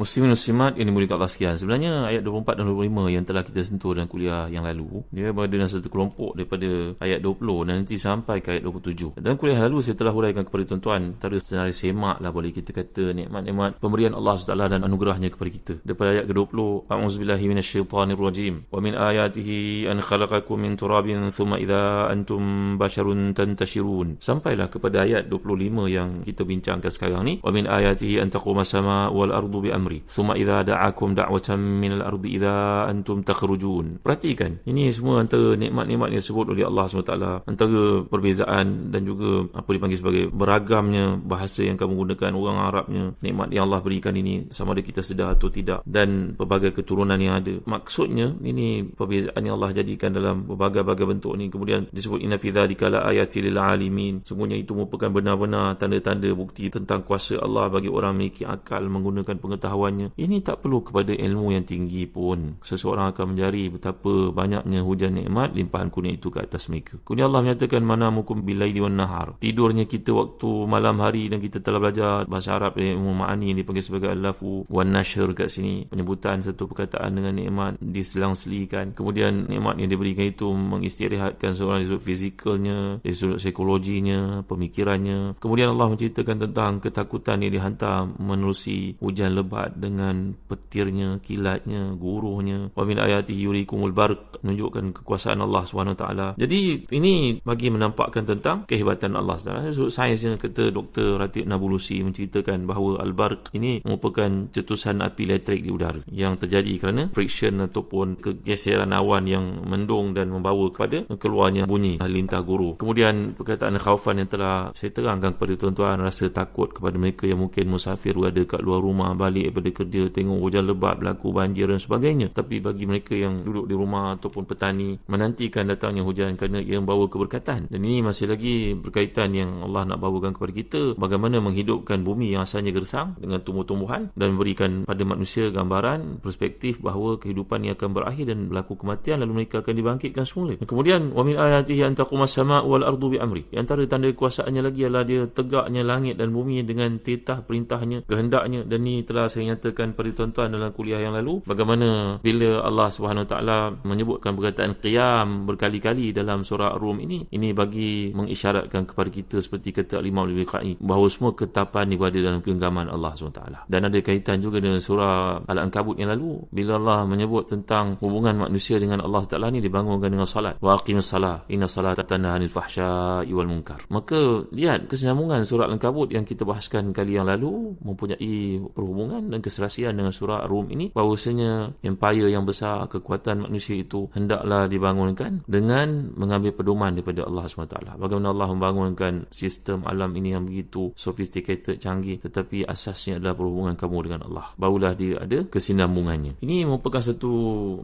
Muslimin muslimat yang dimuliakan Allah sekian. Sebenarnya ayat 24 dan 25 yang telah kita sentuh dalam kuliah yang lalu, dia berada dalam satu kelompok daripada ayat 20 dan nanti sampai ke ayat 27. Dalam kuliah lalu saya telah huraikan kepada tuan-tuan antara senarai semak lah boleh kita kata nikmat-nikmat pemberian Allah SWT dan anugerahnya kepada kita. Daripada ayat ke-20, A'udzubillahi minasyaitanirrajim. Wa min ayatihi an khalaqakum min turabin thumma idza antum basharun tantashirun. Sampailah kepada ayat 25 yang kita bincangkan sekarang ni. Wa min ayatihi an taquma sama wal ardu bi amri amri thumma idza da'akum da'watan min al-ardi idza antum takhrujun. Perhatikan ini semua antara nikmat-nikmat yang disebut oleh Allah SWT antara perbezaan dan juga apa dipanggil sebagai beragamnya bahasa yang kamu gunakan orang Arabnya nikmat yang Allah berikan ini sama ada kita sedar atau tidak dan pelbagai keturunan yang ada. Maksudnya ini perbezaan yang Allah jadikan dalam berbagai-bagai bentuk ni. Kemudian disebut inna fi dzalika la ayatil lil alimin. Sungguhnya itu merupakan benar-benar tanda-tanda bukti tentang kuasa Allah bagi orang memiliki akal menggunakan pengetahuan pengetahuannya. Ini tak perlu kepada ilmu yang tinggi pun. Seseorang akan mencari betapa banyaknya hujan nikmat limpahan kurnia itu ke atas mereka. Kemudian Allah menyatakan mana mukum bilaili wan nahar tidurnya kita waktu malam hari dan kita telah belajar. Bahasa Arab yang ilmu ma'ani yang dipanggil sebagai al-lafu wan nashr kat sini. Penyebutan satu perkataan dengan nikmat diselang-selikan. Kemudian nikmat yang diberikan itu mengistirahatkan seorang dari sudut fizikalnya dari sudut psikologinya pemikirannya. Kemudian Allah menceritakan tentang ketakutan yang dihantar menerusi hujan lebat dengan petirnya, kilatnya, guruhnya. Wa min ayatihi yurikumul barq menunjukkan kekuasaan Allah SWT. Jadi ini bagi menampakkan tentang kehebatan Allah SWT. Sains yang kata Dr. Ratib Nabulusi menceritakan bahawa al-barq ini merupakan cetusan api elektrik di udara yang terjadi kerana friction ataupun kegeseran awan yang mendung dan membawa kepada keluarnya bunyi lintah guru. Kemudian perkataan khaufan yang telah saya terangkan kepada tuan-tuan rasa takut kepada mereka yang mungkin musafir berada kat luar rumah balik daripada kerja tengok hujan lebat berlaku banjir dan sebagainya. Tapi bagi mereka yang duduk di rumah ataupun petani menantikan datangnya hujan kerana ia membawa keberkatan. Dan ini masih lagi berkaitan yang Allah nak bawakan kepada kita bagaimana menghidupkan bumi yang asalnya gersang dengan tumbuh-tumbuhan dan memberikan pada manusia gambaran perspektif bahawa kehidupan ini akan berakhir dan berlaku kematian lalu mereka akan dibangkitkan semula. Kemudian wa min ayatihi an taquma sama wal ardu bi amri. Antara tanda kekuasaannya lagi adalah dia tegaknya langit dan bumi dengan titah perintahnya kehendaknya dan ini telah saya nyatakan pada tuan-tuan dalam kuliah yang lalu bagaimana bila Allah Subhanahu taala menyebutkan perkataan qiyam berkali-kali dalam surah Rum ini ini bagi mengisyaratkan kepada kita seperti kata Imam Al-Bukhari bahawa semua ketapan berada dalam genggaman Allah SWT dan ada kaitan juga dengan surah Al-Ankabut yang lalu bila Allah menyebut tentang hubungan manusia dengan Allah Taala ni dibangunkan dengan salat. Wa aqimus salah inna salata tanha anil fahsya'i wal munkar. Maka lihat kesinambungan surah Al-Ankabut yang kita bahaskan kali yang lalu mempunyai perhubungan dan keserasian dengan surah Rum ini bahawasanya empire yang besar kekuatan manusia itu hendaklah dibangunkan dengan mengambil pedoman daripada Allah SWT. Bagaimana Allah membangunkan sistem alam ini yang begitu sophisticated canggih tetapi asasnya adalah perhubungan kamu dengan Allah. Barulah dia ada kesinambungannya. Ini merupakan satu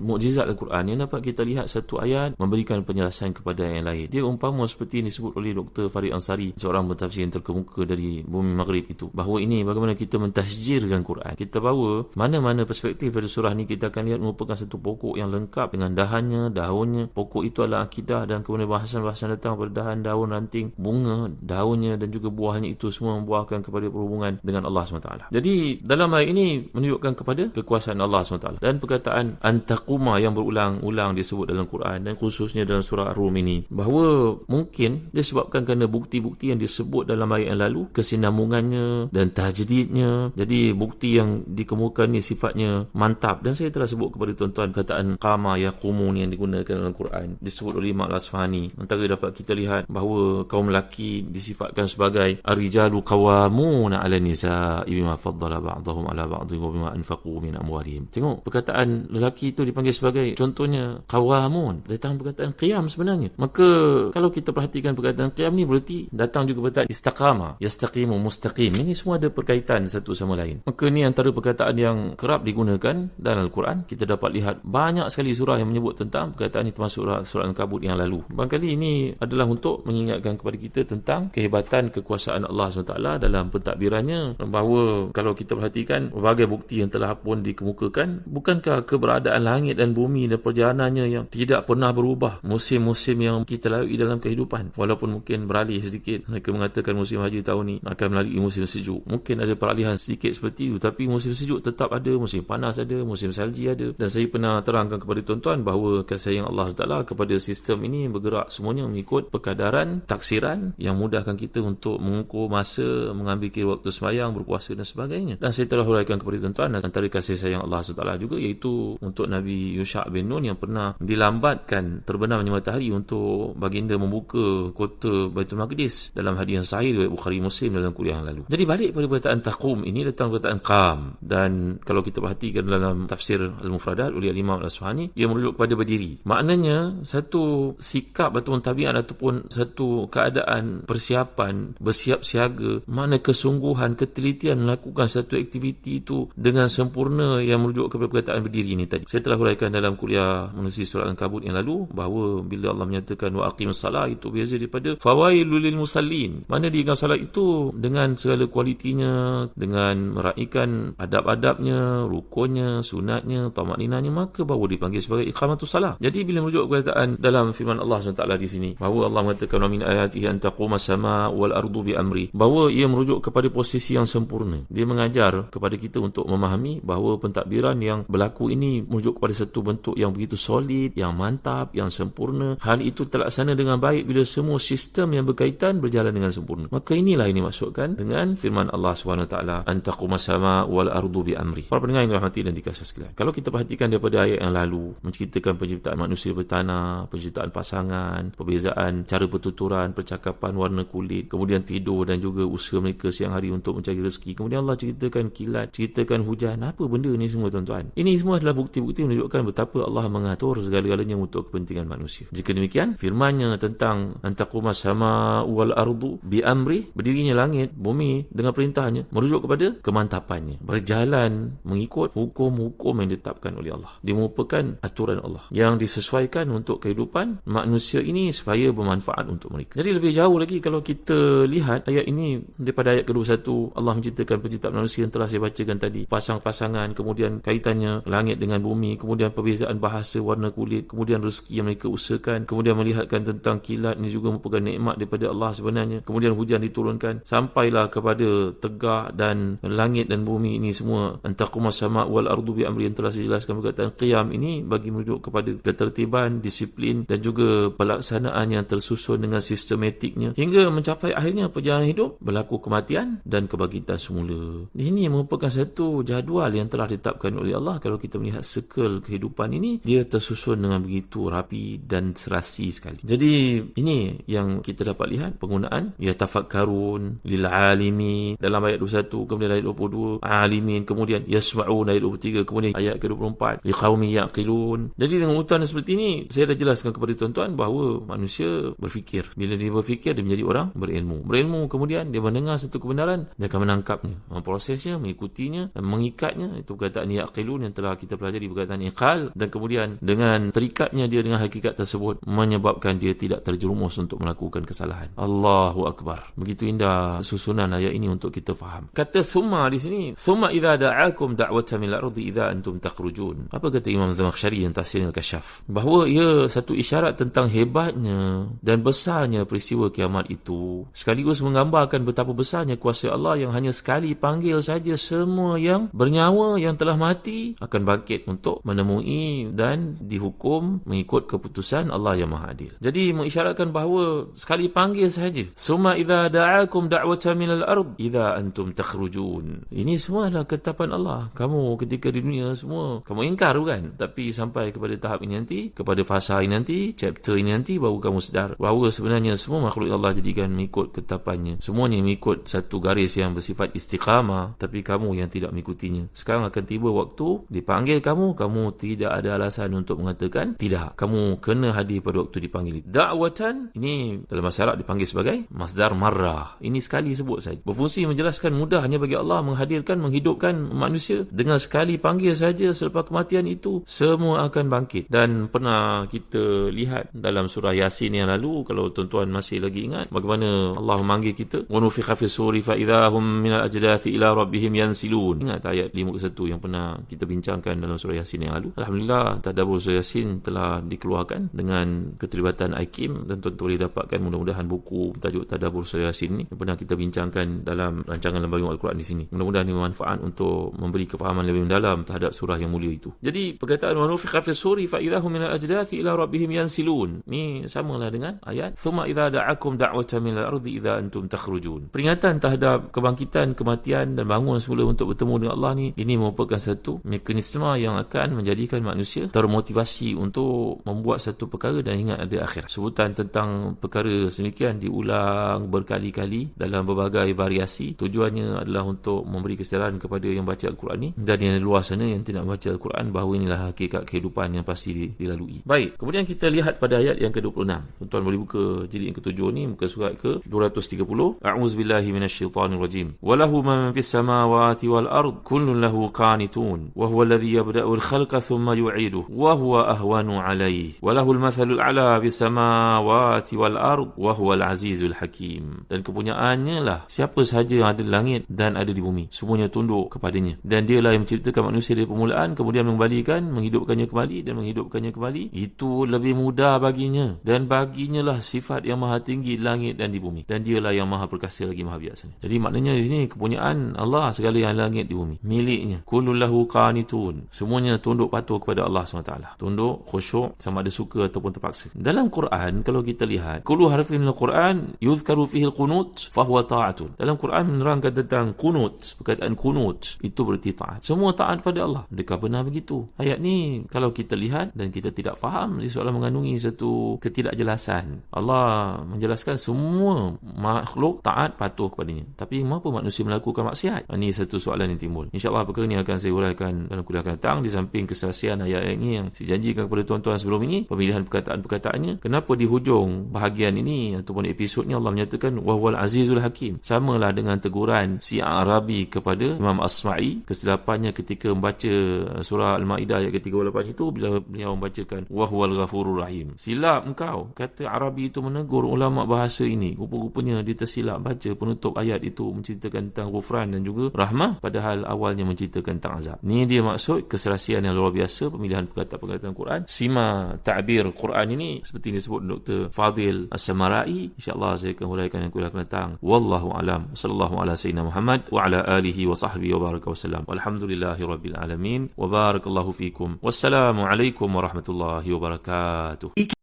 mukjizat Al-Quran. Yang dapat kita lihat satu ayat memberikan penjelasan kepada yang lain. Dia umpama seperti yang disebut oleh Dr. Farid Ansari seorang pentafsir yang terkemuka dari bumi Maghrib itu. Bahawa ini bagaimana kita mentasjirkan Quran kita bawa mana-mana perspektif dari surah ni kita akan lihat merupakan satu pokok yang lengkap dengan dahannya, daunnya. Pokok itu adalah akidah dan kemudian bahasan-bahasan datang pada dahan, daun, ranting, bunga, daunnya dan juga buahnya itu semua membuahkan kepada perhubungan dengan Allah SWT. Jadi dalam ayat ini menunjukkan kepada kekuasaan Allah SWT. Dan perkataan antaquma yang berulang-ulang disebut dalam Quran dan khususnya dalam surah Ar-Rum ini bahawa mungkin disebabkan kerana bukti-bukti yang disebut dalam ayat yang lalu kesinambungannya dan tajdidnya. Jadi bukti yang yang dikemukakan ni sifatnya mantap. Dan saya telah sebut kepada tuan-tuan kataan qama yaqumu ni yang digunakan dalam Quran. Disebut oleh Imam Al-Asfahani. Antara dapat kita lihat bahawa kaum lelaki disifatkan sebagai arijalu qawamuna 'ala nisa bima faddala ba'dahum 'ala ba'dhin wa bima anfaqu min amwalihim. Tengok perkataan lelaki itu dipanggil sebagai contohnya qawamun datang perkataan qiyam sebenarnya. Maka kalau kita perhatikan perkataan qiyam ni berarti datang juga perkataan istiqamah yastaqimu mustaqim. Ini semua ada perkaitan satu sama lain. Maka ni antara perkataan yang kerap digunakan dalam Al-Quran kita dapat lihat banyak sekali surah yang menyebut tentang perkataan ini termasuk surah, surah Al-Kabut yang lalu. Barangkali ini adalah untuk mengingatkan kepada kita tentang kehebatan kekuasaan Allah SWT dalam pentadbirannya bahawa kalau kita perhatikan berbagai bukti yang telah pun dikemukakan bukankah keberadaan langit dan bumi dan perjalanannya yang tidak pernah berubah musim-musim yang kita lalui dalam kehidupan? Walaupun mungkin beralih sedikit mereka mengatakan musim haji tahun ni akan melalui musim sejuk. Mungkin ada peralihan sedikit seperti itu tapi musim sejuk tetap ada musim panas ada musim salji ada. Dan saya pernah terangkan kepada tuan-tuan bahawa kasih sayang Allah SWT kepada sistem ini bergerak semuanya mengikut perkadaran taksiran yang mudahkan kita untuk mengukur masa mengambil kira waktu sembahyang berpuasa dan sebagainya. Dan saya telah huraikan kepada tuan-tuan antara kasih sayang Allah SWT juga iaitu untuk Nabi Yusha' bin Nun yang pernah dilambatkan terbenamnya matahari untuk baginda membuka kota Baitul Maqdis dalam hadis yang sahih Bukhari Muslim dalam kuliah yang lalu. Jadi balik pada perkataan taqum ini datang perkataan qam dan kalau kita perhatikan dalam tafsir Al-Mufradat oleh Imam Al-Asfahani ia merujuk kepada berdiri. Maknanya satu sikap ataupun tabiat ataupun satu keadaan persiapan bersiap siaga mana kesungguhan ketelitian melakukan satu aktiviti itu dengan sempurna yang merujuk kepada perkataan berdiri ini tadi. Saya telah huraikan dalam kuliah menulis surah Al-Kabut yang lalu bahawa bila Allah menyatakan wa aqimus salah itu biasa daripada fawailul lil musallin. Mana dia salat itu dengan segala kualitinya dengan meraihkan adab-adabnya, rukunnya, sunatnya, tamakninahnya maka baru dipanggil sebagai iqamatus salah. Jadi bila merujuk perkataan dalam firman Allah SWT di sini bahawa Allah mengatakan min ayatihi an taquma sama wal ardu bi amri bahawa ia merujuk kepada posisi yang sempurna. Dia mengajar kepada kita untuk memahami bahawa pentadbiran yang berlaku ini merujuk kepada satu bentuk yang begitu solid, yang mantap, yang sempurna. Hal itu terlaksana dengan baik bila semua sistem yang berkaitan berjalan dengan sempurna. Maka inilah ini maksudkan dengan firman Allah SWT antaquma sama wal ardu bi amri. Para pendengar yang dirahmati dan dikasih sekalian. Kalau kita perhatikan daripada ayat yang lalu menceritakan penciptaan manusia bertanah, penciptaan pasangan, perbezaan cara pertuturan, percakapan, warna kulit, kemudian tidur dan juga usaha mereka siang hari untuk mencari rezeki. Kemudian Allah ceritakan kilat, ceritakan hujan. Apa benda ni semua tuan-tuan? Ini semua adalah bukti-bukti menunjukkan betapa Allah mengatur segala-galanya untuk kepentingan manusia. Jika demikian, firmannya tentang antaquma sama wal ardu bi amri, berdirinya langit, bumi dengan perintahnya merujuk kepada kemantapannya. Berjalan mengikut hukum-hukum yang ditetapkan oleh Allah. Dia merupakan aturan Allah yang disesuaikan untuk kehidupan manusia ini supaya bermanfaat untuk mereka. Jadi lebih jauh lagi kalau kita lihat ayat ini daripada ayat ke-21 Allah menceritakan penciptaan manusia yang telah saya bacakan tadi. Pasang-pasangan, kemudian kaitannya langit dengan bumi, kemudian perbezaan bahasa, warna kulit, kemudian rezeki yang mereka usahakan, kemudian melihatkan tentang kilat ini juga merupakan nikmat daripada Allah sebenarnya. Kemudian hujan diturunkan sampailah kepada tegak dan langit dan bumi ini semua. Antaquma sama wal ardu bi amri. Yang telah saya jelaskan perkataan qiyam ini bagi merujuk kepada ketertiban, disiplin dan juga pelaksanaan yang tersusun dengan sistematiknya. Hingga mencapai akhirnya perjalanan hidup berlaku kematian dan kebangkitan semula. Ini merupakan satu jadual yang telah ditetapkan oleh Allah. Kalau kita melihat circle kehidupan ini dia tersusun dengan begitu rapi dan serasi sekali. Jadi ini yang kita dapat lihat penggunaan. Ya tafakkarun lil alimi. Dalam ayat 21 kemudian ayat 22 alimin kemudian yasma'un ayat 23 kemudian ayat ke-24 liqaumi yaqilun. Jadi dengan urutan seperti ini saya dah jelaskan kepada tuan-tuan bahawa manusia berfikir. Bila dia berfikir dia menjadi orang berilmu. Berilmu kemudian dia mendengar satu kebenaran dia akan menangkapnya, memprosesnya, mengikutinya dan mengikatnya itu perkataan yaqilun yang telah kita pelajari perkataan iqal dan kemudian dengan terikatnya dia dengan hakikat tersebut menyebabkan dia tidak terjerumus untuk melakukan kesalahan. Allahu akbar. Begitu indah susunan ayat ini untuk kita faham. Kata summa di sini, summa idza da'akum da'watan min al-ardi idza antum takhrujun. Apa kata Imam Zamakhsyari yang tafsir al-Kasyaf? Bahawa ia satu isyarat tentang hebatnya dan besarnya peristiwa kiamat itu sekaligus menggambarkan betapa besarnya kuasa Allah yang hanya sekali panggil saja semua yang bernyawa yang telah mati akan bangkit untuk menemui dan dihukum mengikut keputusan Allah yang Maha Adil. Jadi mengisyaratkan bahawa sekali panggil saja. Summa idza da'akum da'watan minal ard idza antum takhrujun. Ini semua semua adalah ketetapan Allah. Kamu ketika di dunia semua kamu ingkar bukan? Tapi sampai kepada tahap ini nanti, kepada fasa ini nanti, chapter ini nanti baru kamu sedar bahawa sebenarnya semua makhluk Allah jadikan mengikut ketetapannya. Semuanya mengikut satu garis yang bersifat istiqamah tapi kamu yang tidak mengikutinya. Sekarang akan tiba waktu dipanggil kamu, kamu tidak ada alasan untuk mengatakan tidak. Kamu kena hadir pada waktu dipanggil. Da'watan ini dalam bahasa Arab dipanggil sebagai masdar marrah. Ini sekali sebut saja. Berfungsi menjelaskan mudah hanya bagi Allah menghadirkan, menghidupkan manusia dengan sekali panggil saja selepas kematian itu semua akan bangkit. Dan pernah kita lihat dalam surah Yasin yang lalu kalau tuan-tuan masih lagi ingat bagaimana Allah memanggil kita wa nufikha fi suri fa idahum min al-ajdathi ila rabbihim yansilun. Ingat ayat 51 yang pernah kita bincangkan dalam surah Yasin yang lalu. Alhamdulillah tadabbur surah Yasin telah dikeluarkan dengan keterlibatan IKIM dan tuan-tuan boleh dapatkan mudah-mudahan buku tajuk tadabbur surah Yasin ni yang pernah kita bincangkan dalam rancangan lembaga Al-Quran di sini. Mudah-mudahan bermanfaat untuk memberi kefahaman lebih mendalam terhadap surah yang mulia itu. Jadi perkataan wa nufikha fi suri fa idahum min al-ajdathi ila rabbihim yansilun. Ni samalah dengan ayat thumma idza da'akum da'watan min al-ardi idza antum takhrujun. Peringatan terhadap kebangkitan, kematian dan bangun semula untuk bertemu dengan Allah ni ini merupakan satu mekanisme yang akan menjadikan manusia termotivasi untuk membuat satu perkara dan ingat ada akhirat. Sebutan tentang perkara semikian diulang berkali-kali dalam berbagai variasi. Tujuannya adalah untuk memberi kesedaran kepada yang baca Al-Quran ni dan yang luar sana yang tidak membaca Al-Quran bahawa inilah hakikat kehidupan yang pasti dilalui. Baik, kemudian kita lihat pada ayat yang ke-26. Tuan-tuan boleh buka jilid yang ke-7 ni, muka surat ke-230. A'udzubillahi minasyaitanirrajim. Walahu man fis samawati wal ard kullun lahu qanitun wa huwa alladhi yabda'u al-khalqa thumma yu'iduhu wa huwa ahwanu alayhi. Walahu al-mathalu al-'ala fis samawati wal ard wa huwa al-'azizul hakim. Dan kepunyaannya lah siapa sahaja yang ada di langit dan ada di bumi semuanya tunduk kepadanya. Dan dialah yang menciptakan manusia dari permulaan kemudian mengembalikan menghidupkannya kembali dan menghidupkannya kembali. Itu lebih mudah baginya. Dan baginya lah sifat yang maha tinggi langit dan di bumi. Dan dialah yang maha perkasa lagi maha biasa jadi maknanya di sini kepunyaan Allah segala yang langit di bumi. Miliknya. Kulullahu qanitun. Semuanya tunduk patuh kepada Allah SWT. Tunduk khusyuk sama ada suka ataupun terpaksa. Dalam Quran kalau kita lihat kullu harfin al Quran yuzkaru fihi al-qunut fahuwa ta'atun. Dalam Quran menerangkan tentang kunut perkataan kunut itu berarti taat. Semua taat pada Allah. Adakah benar begitu? Ayat ni kalau kita lihat dan kita tidak faham dia seolah mengandungi satu ketidakjelasan. Allah menjelaskan semua makhluk taat patuh kepadanya. Tapi mengapa manusia melakukan maksiat? Ini satu soalan yang timbul. insyaAllah perkara ini akan saya uraikan dalam kuliah akan datang di samping kesaksian ayat-ayat ini yang saya janjikan kepada tuan-tuan sebelum ini? Pemilihan perkataan-perkataannya. Kenapa di hujung bahagian ini ataupun episod ni Allah menyatakan wahwal azizul hakim. Samalah dengan teguran si Arabi kepada Imam Asma'i kesilapannya ketika membaca surah Al-Ma'idah ayat ke-38 itu bila beliau membacakan wahwal ghafurur rahim. Silap engkau kata Arabi itu menegur ulama bahasa ini. Rupa-rupanya dia tersilap baca penutup ayat itu menceritakan tentang ghufran dan juga rahmah padahal awalnya menceritakan tentang azab. Ni dia maksud keserasian yang luar biasa pemilihan perkataan-perkataan Quran. Sima ta'bir Quran ini seperti yang disebut Dr. Fadil As-Samarai insyaAllah saya akan huraikan yang kuliah akan datang wallahu alam. Sallallahu ala sayyidina Muhammad wa ala alihi wa وصحبه وبارك وسلم. والحمد لله رب العالمين. وبارك الله فيكم. والسلام عليكم ورحمة الله وبركاته.